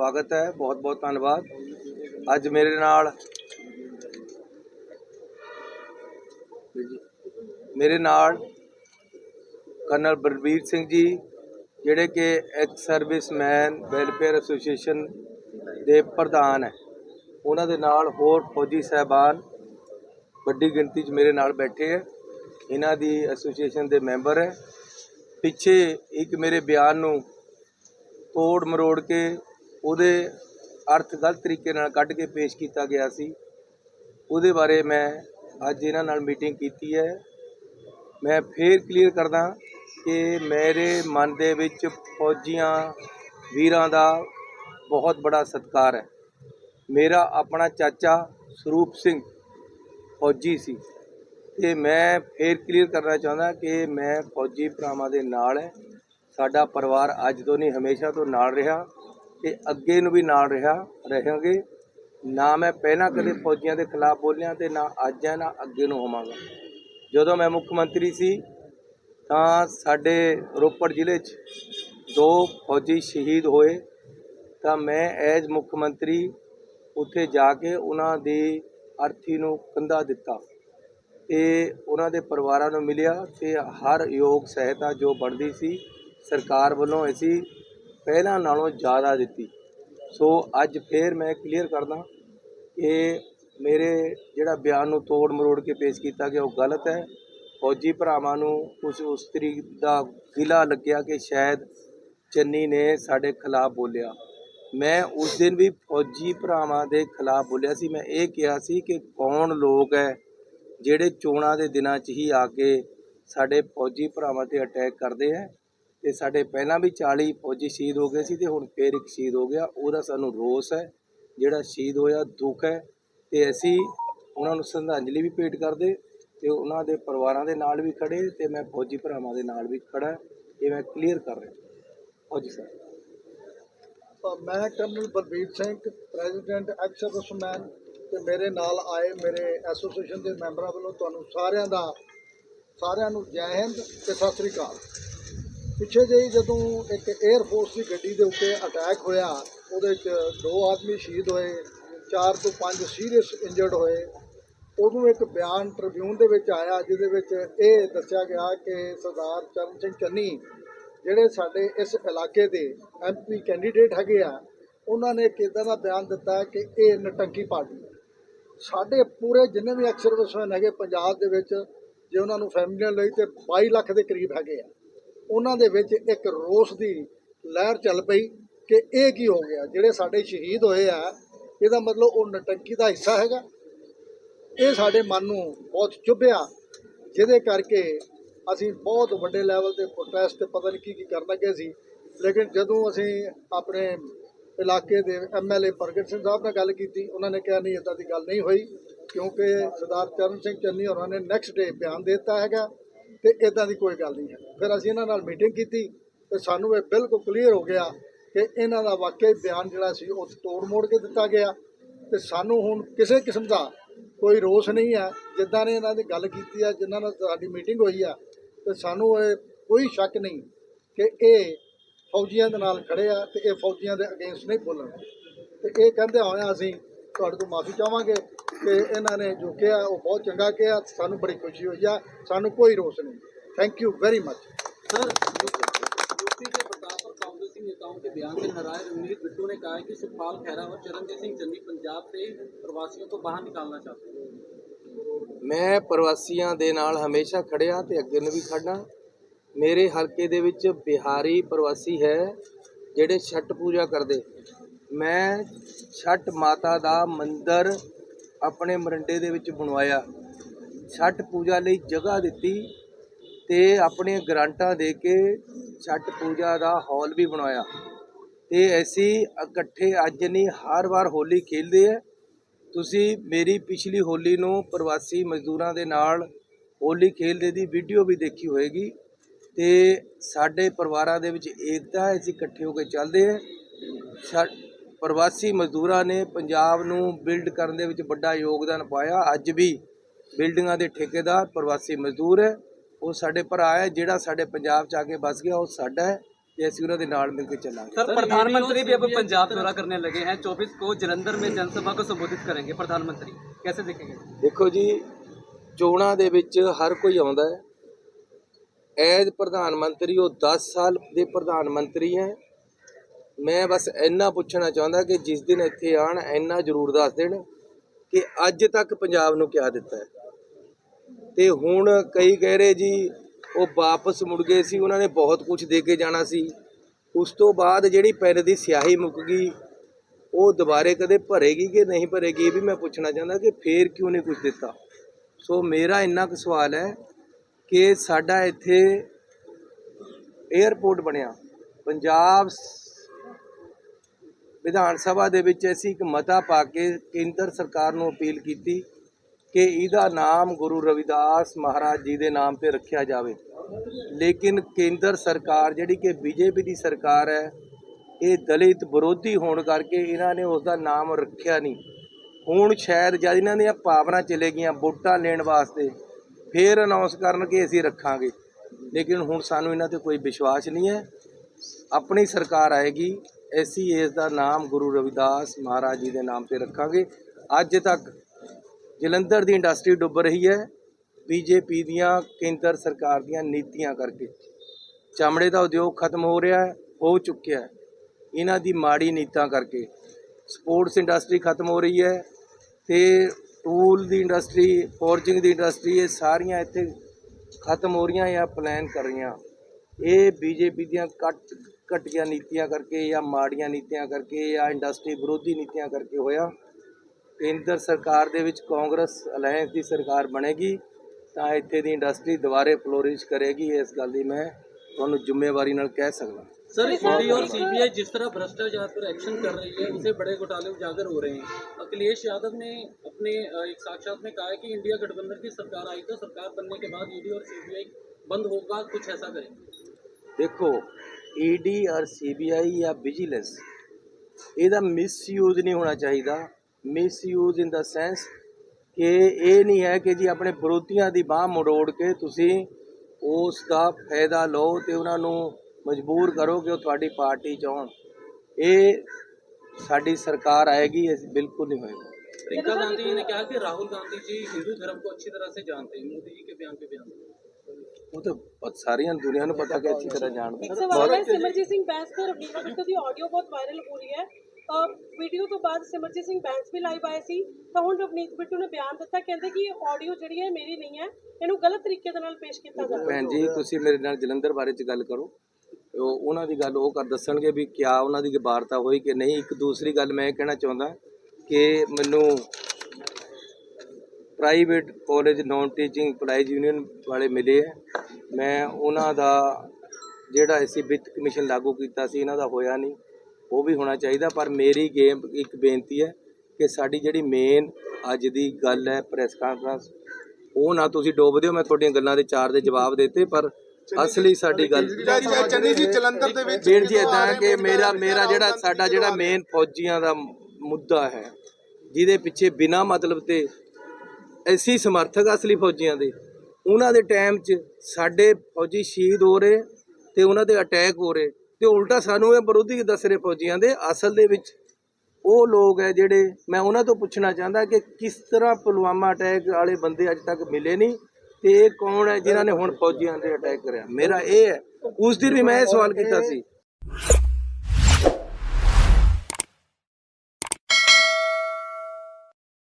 ਸਵਾਗਤ ਹੈ, ਬਹੁਤ ਬਹੁਤ ਧੰਨਵਾਦ। ਅੱਜ ਮੇਰੇ ਨਾਲ ਮੇਰੇ ਨਾਲ ਕਰਨਲ ਬਲਬੀਰ ਸਿੰਘ ਜੀ, ਜਿਹੜੇ ਕਿ ਐਕਸ ਸਰਵਿਸਮੈਨ ਵੈਲਫੇਅਰ ਐਸੋਸੀਏਸ਼ਨ ਦੇ ਪ੍ਰਧਾਨ ਹੈ। ਉਹਨਾਂ ਦੇ ਨਾਲ ਹੋਰ ਫੌਜੀ ਸਹਿਬਾਨ ਵੱਡੀ ਗਿਣਤੀ 'ਚ ਮੇਰੇ ਨਾਲ ਬੈਠੇ ਹੈ। ਇਹਨਾਂ ਦੀ ਐਸੋਸੀਏਸ਼ਨ ਦੇ ਮੈਂਬਰ ਹੈ। ਪਿੱਛੇ ਇੱਕ ਮੇਰੇ ਬਿਆਨ ਨੂੰ ਤੋੜ ਮਰੋੜ ਕੇ ਉਹਦੇ ਅਰਥ ਗਲਤ ਤਰੀਕੇ ਨਾਲ ਕੱਢ ਕੇ ਪੇਸ਼ ਕੀਤਾ ਗਿਆ ਸੀ। ਉਹਦੇ ਬਾਰੇ ਮੈਂ ਅੱਜ ਇਹਨਾਂ ਨਾਲ ਮੀਟਿੰਗ ਕੀਤੀ ਹੈ। ਮੈਂ ਫੇਰ ਕਲੀਅਰ ਕਰਦਾ ਕਿ ਮੇਰੇ ਮਨ ਦੇ ਵਿੱਚ ਫੌਜੀਆਂ ਵੀਰਾਂ ਦਾ ਬਹੁਤ ਬੜਾ ਸਤਿਕਾਰ ਹੈ। ਮੇਰਾ ਆਪਣਾ ਚਾਚਾ ਸਰੂਪ ਸਿੰਘ ਫੌਜੀ ਸੀ ਤੇ ਮੈਂ ਫੇਰ ਕਲੀਅਰ ਕਰਨਾ ਚਾਹੁੰਦਾ ਕਿ ਮੈਂ ਫੌਜੀ ਭਰਾਵਾਂ ਦੇ ਨਾਲ ਹੈ। ਸਾਡਾ ਪਰਿਵਾਰ ਅੱਜ ਤੋਂ ਨਹੀਂ, ਹਮੇਸ਼ਾ ਤੋਂ ਨਾਲ ਰਿਹਾ। ਤੇ ਅੱਗੇ ਨੂੰ ਵੀ ਨਾਲ ਰਿਹਾ, ਰਹਾਂਗੇ। ਨਾ ਮੈਂ ਪਹਿਲਾਂ ਕਦੇ ਫੌਜੀਆਂ ਦੇ ਖਿਲਾਫ ਬੋਲਿਆ ਤੇ ਨਾ ਅੱਜ ਹੈ, ਨਾ ਅੱਗੇ ਨੂੰ ਹੋਵਾਂਗਾ। ਜਦੋਂ ਮੈਂ ਮੁੱਖ ਮੰਤਰੀ ਸੀ, ਤਾਂ ਸਾਡੇ ਰੋਪੜ ਜ਼ਿਲ੍ਹੇ 'ਚ ਦੋ ਫੌਜੀ ਸ਼ਹੀਦ ਹੋਏ। ਤਾਂ ਮੈਂ ਐਜ਼ ਮੁੱਖ ਮੰਤਰੀ ਉੱਥੇ ਜਾ ਕੇ ਉਹਨਾਂ ਦੀ ਅਰਥੀ ਨੂੰ ਕੰਧਾ ਦਿੱਤਾ ਤੇ ਉਹਨਾਂ ਦੇ ਪਰਿਵਾਰਾਂ ਨੂੰ ਮਿਲਿਆ ਤੇ ਹਰ ਯੋਗ ਸਹਾਇਤਾ ਜੋ ਬਣਦੀ ਸੀ, ਸਰਕਾਰ ਵੱਲੋਂ ਅਸੀਂ ਪਹਿਲਾਂ ਨਾਲੋਂ ਜ਼ਿਆਦਾ ਦਿੱਤੀ। ਸੋ ਅੱਜ ਫੇਰ ਮੈਂ ਕਲੀਅਰ ਕਰਦਾ ਕਿ ਮੇਰੇ ਜਿਹੜਾ ਬਿਆਨ ਨੂੰ ਤੋੜ ਮਰੋੜ ਕੇ ਪੇਸ਼ ਕੀਤਾ ਗਿਆ, ਉਹ ਗਲਤ ਹੈ। ਫੌਜੀ ਭਰਾਵਾਂ ਨੂੰ ਕੁਝ ਉਸ ਤਰੀਕ ਦਾ ਗਿਲਾ ਲੱਗਿਆ ਕਿ ਸ਼ਾਇਦ ਚੰਨੀ ਨੇ ਸਾਡੇ ਖਿਲਾਫ ਬੋਲਿਆ। ਮੈਂ ਉਸ ਦਿਨ ਵੀ ਫੌਜੀ ਭਰਾਵਾਂ ਦੇ ਖਿਲਾਫ ਬੋਲਿਆ ਸੀ। ਮੈਂ ਇਹ ਕਿਹਾ ਸੀ ਕਿ ਕੌਣ ਲੋਕ ਹੈ ਜਿਹੜੇ ਚੋਣਾਂ ਦੇ ਦਿਨਾਂ 'ਚ ਹੀ ਆ ਕੇ ਸਾਡੇ ਫੌਜੀ ਭਰਾਵਾਂ ਤੇ ਅਟੈਕ ਕਰਦੇ ਹੈ? ਤੇ ਸਾਡੇ ਪਹਿਲਾਂ ਵੀ 40 ਫੌਜੀ ਸ਼ਹੀਦ ਹੋ ਗਏ ਸੀ ਤੇ ਹੁਣ ਫੇਰ ਇੱਕ ਸ਼ਹੀਦ ਹੋ ਗਿਆ। ਉਹਦਾ ਸਾਨੂੰ ਰੋਸ ਹੈ, ਜਿਹੜਾ ਸ਼ਹੀਦ ਹੋਇਆ ਦੁੱਖ ਹੈ ਤੇ ਅਸੀਂ ਉਹਨਾਂ ਨੂੰ ਸ਼ਰਧਾਂਜਲੀ ਵੀ ਭੇਟ ਕਰਦੇ ਤੇ ਉਹਨਾਂ ਦੇ ਪਰਿਵਾਰਾਂ ਦੇ ਨਾਲ ਵੀ ਖੜੇ ਤੇ ਮੈਂ ਫੌਜੀ ਭਰਾਵਾਂ ਦੇ ਨਾਲ ਵੀ ਖੜਾ, ਇਹ ਮੈਂ ਕਲੀਅਰ ਕਰ ਰਿਹਾ। ਫੌਜੀ ਸਾਹਿਬ। ਮੈਂ colonel Balbir Singh, president ex serviceman ਤੇ ਮੇਰੇ ਨਾਲ ਆਏ ਮੇਰੇ ਐਸੋਸੀਏਸ਼ਨ ਦੇ ਮੈਂਬਰਾਂ ਵੱਲੋਂ। ਤੁਹਾਨੂੰ ਸਾਰਿਆਂ ਦਾ, ਸਾਰਿਆਂ ਨੂੰ ਜੈ ਹਿੰਦ ਤੇ ਸਤਿ ਸ੍ਰੀ ਅਕਾਲ। ਪਿੱਛੇ ਜਿਹੀ ਜਦੋਂ ਇੱਕ 에ਅਰ ਫੋਰਸ ਦੀ ਗੱਡੀ ਦੇ ਉੱਤੇ ਅਟੈਕ ਹੋਇਆ, ਉਹਦੇ 'ਚ ਦੋ ਆਦਮੀ ਸ਼ਹੀਦ ਹੋਏ, ਚਾਰ ਤੋਂ ਪੰਜ ਸੀਰੀਅਸ ਇੰਜਰਡ ਹੋਏ। ਉਦੋਂ ਇੱਕ ਬਿਆਨ ਟ੍ਰਿਬਿਊਨ ਦੇ ਵਿੱਚ ਆਇਆ, ਜਿਹਦੇ ਵਿੱਚ ਇਹ ਦੱਸਿਆ ਗਿਆ ਕਿ ਸਰਦਾਰ ਚਰਨ ਸਿੰਘ ਚੰਨੀ, ਜਿਹੜੇ ਸਾਡੇ ਇਸ ਇਲਾਕੇ ਦੇ ਐਮਪੀ ਕੈਂਡੀਡੇਟ ਹੈਗੇ ਆ, ਉਹਨਾਂ ਨੇ ਇੱਕ ਇੱਦਾਂ ਦਾ ਬਿਆਨ ਦਿੱਤਾ ਕਿ ਇਹ ਨਟੰਕੀ ਪਾਰਟੀ ਸਾਡੇ ਪੂਰੇ ਜਿੰਨੇ ਵੀ ਅਕਸਰ ਵਸਨ ਹੈਗੇ, ਪੰਜਾਬ ਦੇ ਵਿੱਚ, ਜੇ ਉਹਨਾਂ ਨੂੰ ਫੈਮਲੀਆਂ ਲਈ ਤੇ 22 ਲੱਖ ਦੇ ਕਰੀਬ ਹੈਗੇ ਆ। ਉਹਨਾਂ ਦੇ ਵਿੱਚ ਇੱਕ ਰੋਸ ਦੀ ਲਹਿਰ ਚੱਲ ਪਈ ਕਿ ਇਹ ਕੀ ਹੋ ਗਿਆ? ਜਿਹੜੇ ਸਾਡੇ ਸ਼ਹੀਦ ਹੋਏ ਆ, ਇਹਦਾ ਮਤਲਬ ਉਹ ਨਟੰਕੀ ਦਾ ਹਿੱਸਾ ਹੈਗਾ। ਇਹ ਸਾਡੇ ਮਨ ਨੂੰ ਬਹੁਤ ਚੁੱਭਿਆ, ਜਿਹਦੇ ਕਰਕੇ ਅਸੀਂ ਬਹੁਤ ਵੱਡੇ ਲੈਵਲ ਤੇ ਪ੍ਰੋਟੈਸਟ ਤੇ ਪਤਾ ਨਹੀਂ ਕੀ ਕੀ ਕਰਨ ਲੱਗੇ ਸੀ। ਲੇਕਿਨ ਜਦੋਂ ਅਸੀਂ ਆਪਣੇ ਇਲਾਕੇ ਦੇ ਐਮਐਲਏ ਪ੍ਰਗਟ ਸਿੰਘ ਸਾਹਿਬ ਨਾਲ ਗੱਲ ਕੀਤੀ, ਉਹਨਾਂ ਨੇ ਕਿਹਾ, ਨਹੀਂ ਇਦਾਂ ਦੀ ਗੱਲ ਨਹੀਂ ਹੋਈ, ਕਿਉਂਕਿ ਸਰਦਾਰ ਚਰਨ ਸਿੰਘ ਚੰਨੀ ਹੋਰਾਂ ਨੇ ਨੈਕਸਟ ਡੇ ਬਿਆਨ ਦੇ ਦਿੱਤਾ ਹੈਗਾ। ਤੇ ਇਦਾਂ ਦੀ ਕੋਈ ਗੱਲ ਨਹੀਂ ਹੈ। ਫਿਰ ਅਸੀਂ ਇਹਨਾਂ ਨਾਲ ਮੀਟਿੰਗ ਕੀਤੀ ਤੇ ਸਾਨੂੰ ਇਹ ਬਿਲਕੁਲ ਕਲੀਅਰ ਹੋ ਗਿਆ ਕਿ ਇਹਨਾਂ ਦਾ ਵਾਕਈ ਬਿਆਨ ਜਿਹੜਾ ਸੀ ਉਹ ਤੋੜ ਮੋੜ ਕੇ ਦਿੱਤਾ ਗਿਆ। ਤੇ ਸਾਨੂੰ ਹੁਣ ਕਿਸੇ ਕਿਸਮ ਦਾ ਕੋਈ ਰੋਸ ਨਹੀਂ ਹੈ। ਜਿੱਦਾਂ ਨੇ ਇਹਨਾਂ ਦੀ ਗੱਲ ਕੀਤੀ ਆ ਜਿਨ੍ਹਾਂ ਨਾਲ ਸਾਡੀ ਮੀਟਿੰਗ ਹੋਈ ਆ ਤੇ ਸਾਨੂੰ ਇਹ ਕੋਈ ਸ਼ੱਕ ਨਹੀਂ ਕਿ ਇਹ ਫੌਜੀਆਂ ਦੇ ਨਾਲ ਖੜੇ ਆ ਤੇ ਇਹ ਫੌਜੀਆਂ ਦੇ ਅਗੇਂਸਟ ਨਹੀਂ ਬੋਲਣ। ਤੇ ਇਹ ਕਹਿੰਦੇ ਹੋਇਆ ਅਸੀਂ ਤੁਹਾਡੇ ਤੋਂ ਮਾਫੀ ਚਾਹਾਂਗੇ ਕਿ ਇਹਨਾਂ ਨੇ ਜੋ ਕਿਹਾ ਉਹ ਬਹੁਤ ਚੰਗਾ ਕਿਹਾ ਸਾਨੂੰ ਬੜੀ ਖੁਸ਼ੀ ਹੋਈ ਆ ਸਾਨੂੰ ਕੋਈ ਰੋਸ ਨਹੀਂ thank you very much sir UP के प्रताप और कांग्रेसी नेताओं के बयान से नाराज रणवीर बिट्टू ने कहा है कि सुखपाल खैरा और चरणजीत सिंह चन्नी पंजाब से प्रवासियों को बाहर निकालना चाहते हैं ਮੈਂ ਪ੍ਰਵਾਸੀਆਂ ਦੇ ਨਾਲ ਹਮੇਸ਼ਾ ਖੜਿਆ ਤੇ ਅੱਗੇ ਨੂੰ ਵੀ ਖੜਨਾ ਮੇਰੇ ਹਲਕੇ ਦੇ ਵਿੱਚ ਬਿਹਾਰੀ ਪ੍ਰਵਾਸੀ ਹੈ ਜਿਹੜੇ ਛਠ ਪੂਜਾ ਕਰਦੇ ਮੈਂ ਛੱਟ ਮਾਤਾ ਦਾ ਮੰਦਿਰ ਆਪਣੇ ਮਰੰਡੇ ਦੇ ਵਿੱਚ ਬਣਵਾਇਆ। ਛੱਟ ਪੂਜਾ ਲਈ ਜਗ੍ਹਾ ਦਿੱਤੀ ਤੇ ਆਪਣੀਆਂ ਗਰਾਂਟਾਂ ਦੇ ਕੇ ਛਠ ਪੂਜਾ ਦਾ ਹਾਲ ਵੀ ਬਣਵਾਇਆ ਤੇ ਅਸੀਂ ਇਕੱਠੇ ਅੱਜ ਨਹੀਂ, ਹਰ ਵਾਰ ਹੋਲੀ ਖੇਡਦੇ ਆ। ਤੁਸੀਂ ਮੇਰੀ ਪਿਛਲੀ ਹੋਲੀ ਨੂੰ ਪ੍ਰਵਾਸੀ ਮਜ਼ਦੂਰਾਂ ਦੇ ਨਾਲ ਹੋਲੀ ਖੇਡਦੇ ਦੀ ਵੀਡੀਓ ਵੀ ਦੇਖੀ ਹੋਏਗੀ। ਤੇ ਸਾਡੇ ਪਰਿਵਾਰਾਂ ਦੇ ਵਿੱਚ ਏਕਤਾ ਹੈ, ਅਸੀਂ ਇਕੱਠੇ ਹੋ ਕੇ ਚੱਲਦੇ ਹਾਂ ਸਾ- ਪ੍ਰਵਾਸੀ ਮਜ਼ਦੂਰਾਂ ਨੇ ਪੰਜਾਬ ਨੂੰ ਬਿਲਡ ਕਰਨ ਦੇ ਵਿੱਚ ਵੱਡਾ ਯੋਗਦਾਨ ਪਾਇਆ ਅੱਜ ਵੀ ਬਿਲਡਿੰਗਾਂ ਦੇ ਠੇਕੇਦਾਰ ਪ੍ਰਵਾਸੀ ਮਜ਼ਦੂਰ ਹੈ ਉਹ ਸਾਡੇ ਭਰਾ ਹੈ ਜਿਹੜਾ ਸਾਡੇ ਪੰਜਾਬ ਚ ਆ ਕੇ ਬਸ ਗਿਆ ਉਹ ਸਾਡਾ ਹੈ ਕਿ ਅਸੀਂ ਉਹਨਾਂ ਦੇ ਨਾਲ ਮਿਲ ਕੇ ਚੱਲਾਂਗੇ सर प्रधानमंत्री भी अब पंजाब दौरा करने लगे हैं 24 को जलंधर में जनसभा को संबोधित करेंगे प्रधानमंत्री कैसे देखेंगे ਦੇਖੋ ਜੀ ਚੋਣਾਂ ਦੇ ਵਿੱਚ ਹਰ ਕੋਈ ਆਉਂਦਾ ਹੈ ਐਜ਼ ਪ੍ਰਧਾਨ ਮੰਤਰੀ ਉਹ 10 ਸਾਲ ਦੇ ਪ੍ਰਧਾਨ ਮੰਤਰੀ ਹੈ ਮੈਂ ਬਸ ਇੰਨਾ ਪੁੱਛਣਾ ਚਾਹੁੰਦਾ ਕਿ ਜਿਸ ਦਿਨ ਇੱਥੇ ਆਣ ਇੰਨਾ ਜ਼ਰੂਰ ਦੱਸ ਦੇਣ ਕਿ ਅੱਜ ਤੱਕ ਪੰਜਾਬ ਨੂੰ ਕਿਆ ਦਿੱਤਾ ਹੈ। ਤੇ ਹੁਣ ਕਈ ਕਹਿ ਰਹੇ ਜੀ, ਉਹ ਵਾਪਸ ਮੁੜ ਗਏ ਸੀ, ਉਹਨਾਂ ਨੇ ਬਹੁਤ ਕੁਝ ਦੇ ਕੇ ਜਾਣਾ ਸੀ। ਉਸ ਤੋਂ ਬਾਅਦ ਜਿਹੜੀ ਪੈਰ ਦੀ ਸਿਆਹੀ ਮੁੱਕ ਗਈ, ਉਹ ਦੁਬਾਰੇ ਕਦੇ ਭਰੇਗੀ ਕਿ ਨਹੀਂ ਭਰੇਗੀ, ਇਹ ਵੀ ਮੈਂ ਪੁੱਛਣਾ ਚਾਹੁੰਦਾ ਕਿ ਫੇਰ ਕਿਉਂ ਨਹੀਂ ਕੁਝ ਦਿੱਤਾ? ਸੋ ਮੇਰਾ ਇੰਨਾ ਕੁ ਸਵਾਲ ਹੈ ਕਿ ਸਾਡਾ ਇੱਥੇ 에ਅਰਪੋਰਟ ਬਣਿਆ। ਪੰਜਾਬ ਵਿਧਾਨ ਸਭਾ ਦੇ ਵਿੱਚ ਅਸੀਂ ਇੱਕ ਮਤਾ ਪਾ ਕੇ ਕੇਂਦਰ ਸਰਕਾਰ ਨੂੰ ਅਪੀਲ ਕੀਤੀ ਕਿ ਇਹਦਾ ਨਾਮ ਗੁਰੂ ਰਵਿਦਾਸ ਮਹਾਰਾਜ ਜੀ ਦੇ ਨਾਮ ਤੇ ਰੱਖਿਆ ਜਾਵੇ। ਲੇਕਿਨ ਕੇਂਦਰ ਸਰਕਾਰ ਜਿਹੜੀ ਕਿ ਬੀਜੇਪੀ ਦੀ ਸਰਕਾਰ ਹੈ, ਇਹ ਦਲਿਤ ਵਿਰੋਧੀ ਹੋਣ ਕਰਕੇ ਇਹਨਾਂ ਨੇ ਉਸ ਦਾ ਨਾਮ ਰੱਖਿਆ ਨਹੀਂ। ਹੁਣ ਸ਼ਾਇਦ ਜਦ ਇਹਨਾਂ ਦੀਆਂ ਭਾਵਨਾ ਚਲੇ ਗਈਆਂ ਵੋਟਾਂ ਲੈਣ ਵਾਸਤੇ, ਫੇਰ ਅਨਾਉਂਸ ਕਰਨ ਕਿ ਅਸੀਂ ਰੱਖਾਂਗੇ। ਲੇਕਿਨ ਹੁਣ ਸਾਨੂੰ ਇਹਨਾਂ ਤੇ ਕੋਈ ਵਿਸ਼ਵਾਸ ਨਹੀਂ ਹੈ। ਆਪਣੀ ਸਰਕਾਰ ਆਏਗੀ ਐਸੀ ਇਸ ਦਾ ਨਾਮ ਗੁਰੂ ਰਵਿਦਾਸ ਮਹਾਰਾਜ ਜੀ ਦੇ ਨਾਮ ਤੇ ਰੱਖਾਂਗੇ। ਅੱਜ ਤੱਕ ਜਲੰਧਰ ਦੀ ਇੰਡਸਟਰੀ ਡੁੱਬ ਰਹੀ ਹੈ। ਬੀਜੇਪੀ ਦੀਆਂ, ਕੇਂਦਰ ਸਰਕਾਰ ਦੀਆਂ ਨੀਤੀਆਂ ਕਰਕੇ। ਚਮੜੇ ਦਾ ਉਦਯੋਗ ਖਤਮ ਹੋ ਰਿਹਾ ਹੈ, ਹੋ ਚੁੱਕਿਆ ਹੈ। ਇਹਨਾਂ ਦੀ ਮਾੜੀ ਨੀਤਾਂ ਕਰਕੇ ਸਪੋਰਟਸ ਇੰਡਸਟਰੀ ਖਤਮ ਹੋ ਰਹੀ ਹੈ ਤੇ ਟੂਲ ਦੀ ਇੰਡਸਟਰੀ, ਫੋਰਜਿੰਗ ਦੀ ਇੰਡਸਟਰੀ, ਇਹ ਸਾਰੀਆਂ ਇੱਥੇ ਖਤਮ ਹੋ ਰਹੀਆਂ ਜਾਂ ਪਲਾਨ ਕਰ ਰਹੀਆਂ। ਇਹ ਬੀਜੇਪੀ ਦੀਆਂ ਕੱਟ ਘਟੀਆਂ ਨੀਤੀਆਂ ਕਰਕੇ ਜਾਂ ਮਾੜੀਆਂ ਨੀਤੀਆਂ ਕਰਕੇ ਜਾਂ ਇੰਡਸਟਰੀ ਵਿਰੋਧੀ ਨੀਤੀਆਂ ਕਰਕੇ ਹੋਇਆ ਕੇਂਦਰ ਸਰਕਾਰ ਦੇ ਵਿੱਚ ਕਾਂਗਰਸ ਅਲਾਇੰਸ ਦੀ ਸਰਕਾਰ ਬਣੇਗੀ ਤਾਂ ਇੱਥੇ ਦੀ ਇੰਡਸਟਰੀ ਦੁਬਾਰੇ ਫਲੋਰਿਸ਼ ਕਰੇਗੀ ਇਸ ਗੱਲ ਦੀ ਮੈਂ ਤੁਹਾਨੂੰ ਜ਼ਿੰਮੇਵਾਰੀ ਨਾਲ ਕਹਿ ਸਕਦਾ सर ईडी और सीबीआई जिस तरह भ्रष्टाचार पर एक्शन कर रही है उसे बड़े घोटाले उजागर हो रहे हैं अखिलेश यादव ने अपने अ, एक साक्षात में कहा है कि इंडिया गठबंधन की सरकार आई तो सरकार बनने के बाद ईडी और सीबीआई बंद होगा कुछ ऐसा करेंगे ਦੇਖੋ ਈਡੀ ਔਰ ਸੀਬੀਆਈ ਜਾਂ ਵਿਜੀਲੈਂਸ ਇਹਦਾ ਮਿਸਯੂਜ਼ ਨਹੀਂ ਹੋਣਾ ਚਾਹੀਦਾ ਮਿਸਯੂਜ਼ ਇਨ ਦਾ ਸੈਂਸ ਕਿ ਇਹ ਨਹੀਂ ਹੈ ਕਿ ਜੀ ਆਪਣੇ ਵਿਰੋਧੀਆਂ ਦੀ ਬਾਹ ਮਰੋੜ ਕੇ ਤੁਸੀਂ ਉਸ ਦਾ ਫਾਇਦਾ ਲਓ ਤੇ ਉਹਨਾਂ ਨੂੰ ਮਜਬੂਰ ਕਰੋ ਕਿ ਉਹ ਤੁਹਾਡੀ ਪਾਰਟੀ ਚ ਆਉਣ ਇਹ ਸਾਡੀ ਸਰਕਾਰ ਆਏਗੀ ਇਹ ਬਿਲਕੁਲ ਨਹੀਂ ਹੋਏਗਾ प्रियंका गांधी जी ने कहा कि राहुल गांधी जी हिंदू धर्म को अच्छी तरह से जानते हैं मोदी जी के बयान के बयान से। ਉਹ ਤਾਂ ਪ- ਸਾਰੀਆਂ ਦੁਨੀਆ ਨੂੰ ਪਤਾ ਕਿ ਅੱਛੀ ਤਰ੍ਹਾਂ ਜਾਣਦੇ ਇੱਕ ਸਵਾਲ ਹੈ ਸਿਮਰਜੀਤ ਸਿੰਘ ਬੈਂਸ ਤੇ ਰਵਨੀਤ ਬਿੱਟੂ ਦੀ ਆਡੀਓ ਬਹੁਤ ਵਾਇਰਲ ਹੋ ਰਹੀ ਹੈ। ਵੀਡੀਓ ਤੋਂ ਬਾਅਦ ਸਿਮਰਜੀਤ ਸਿੰਘ ਬੈਂਸ ਵੀ ਲਾਈਵ ਆਏ ਸੀ। ਤਾਂ ਹੁਣ ਰਵਨੀਤ ਬਿੱਟੂ ਨੇ ਬਿਆਨ ਦਿੱਤਾ ਕਹਿੰਦੇ ਕਿ ਇਹ ਆਡੀਓ ਜਿਹੜੀ ਹੈ ਮੇਰੀ ਨਹੀਂ ਹੈ ਇਹਨੂੰ ਗਲਤ ਤਰੀਕੇ ਦੇ ਨਾਲ ਪੇਸ਼ ਕੀਤਾ ਜਾ ਰਿਹਾ ਭੈਣ ਜੀ ਤੁਸੀਂ ਮੇਰੇ ਨਾਲ ਜਲੰਧਰ ਬਾਰੇ ਚ ਗੱਲ ਕਰੋ। ਉਹ ਉਹਨਾਂ ਦੀ ਗੱਲ ਉਹ ਕਰ ਦੱਸਣਗੇ ਵੀ ਕਿਆ ਉਹਨਾਂ ਦੀ ਵਾਰਤਾ ਹੋਈ ਕਿ ਨਹੀਂ। ਇੱਕ ਦੂਸਰੀ ਗੱਲ ਮੈਂ ਇਹ ਕਹਿਣਾ ਚਾਹੁੰਦਾ ਕਿ ਮੈਨੂੰ private college non teaching employees union ਵਾਲੇ ਮਿਲੇ ਹੈ। ਮੈਂ ਉਹਨਾਂ ਦਾ ਜਿਹੜਾ ਅਸੀਂ ਵਿੱਤ ਕਮਿਸ਼ਨ ਲਾਗੂ ਕੀਤਾ ਸੀ ਇਹਨਾਂ ਦਾ ਹੋਇਆ ਨਹੀਂ। ਉਹ ਵੀ ਹੋਣਾ ਚਾਹੀਦਾ ਪਰ ਮੇਰੀ ਗੇਮ ਇੱਕ ਬੇਨਤੀ ਹੈ ਕਿ ਸਾਡੀ ਜਿਹੜੀ ਮੇਨ ਅੱਜ ਦੀ ਗੱਲ ਹੈ ਪ੍ਰੈਸ ਕਾਨਫਰੰਸ ਉਹ ਨਾ ਤੁਸੀਂ ਡੋਬ ਦਿਓ ਮੈਂ ਤੁਹਾਡੀਆਂ ਗੱਲਾਂ ਦੇ ਚਾਰ ਦੇ ਜਵਾਬ ਦਿੱਤੇ ਪਰ ਅਸਲੀ ਸਾਡੀ ਗੱਲ ਚੰਨੀ ਜੀ ਜਲੰਧਰ ਦੇ ਵਿੱਚ ਵੀਰ ਜੀ ਇਦਾਂ ਹੈ ਕਿ ਮੇਰਾ ਮੇਰਾ ਜਿਹੜਾ ਸਾਡਾ ਜਿਹੜਾ ਮੇਨ ਫੌਜੀਆਂ ਦਾ ਮੁੱਦਾ ਹੈ ਜਿਹਦੇ ਪਿੱਛੇ ਬਿਨਾ ਮਤਲਬ ਤੇ ਐਸੀ ਸਮਰਥਕ ਅਸਲੀ ਫੌਜੀਆਂ ਦੇ। ਉਹਨਾਂ ਦੇ ਟਾਈਮ 'ਚ ਸਾਡੇ ਫੌਜੀ ਸ਼ਹੀਦ ਹੋ ਰਹੇ ਤੇ ਉਹਨਾਂ ਦੇ ਅਟੈਕ ਹੋ ਰਹੇ। ਤੇ ਉਲਟਾ ਸਾਨੂੰ ਇਹ ਵਿਰੋਧੀ ਦੱਸ ਰਹੇ ਫੌਜੀਆਂ ਦੇ, ਅਸਲ ਦੇ ਵਿੱਚ ਉਹ ਲੋਕ ਹੈ ਜਿਹੜੇ ਮੈਂ ਉਹਨਾਂ ਤੋਂ ਪੁੱਛਣਾ ਚਾਹੁੰਦਾ ਕਿ ਕਿਸ ਤਰ੍ਹਾਂ ਪੁਲਵਾਮਾ ਅਟੈਕ ਵਾਲੇ ਬੰਦੇ ਅੱਜ ਤੱਕ ਮਿਲੇ ਨਹੀਂ ਤੇ ਇਹ ਕੌਣ ਹੈ ਜਿਨ੍ਹਾਂ ਨੇ ਹੁਣ ਫੌਜੀਆਂ ਦੇ ਅਟੈਕ ਕਰਿਆ। ਮੇਰਾ ਇਹ ਹੈ। ਉਸ ਦਿਨ ਵੀ ਮੈਂ ਇਹ ਸਵਾਲ ਕੀਤਾ ਸੀ।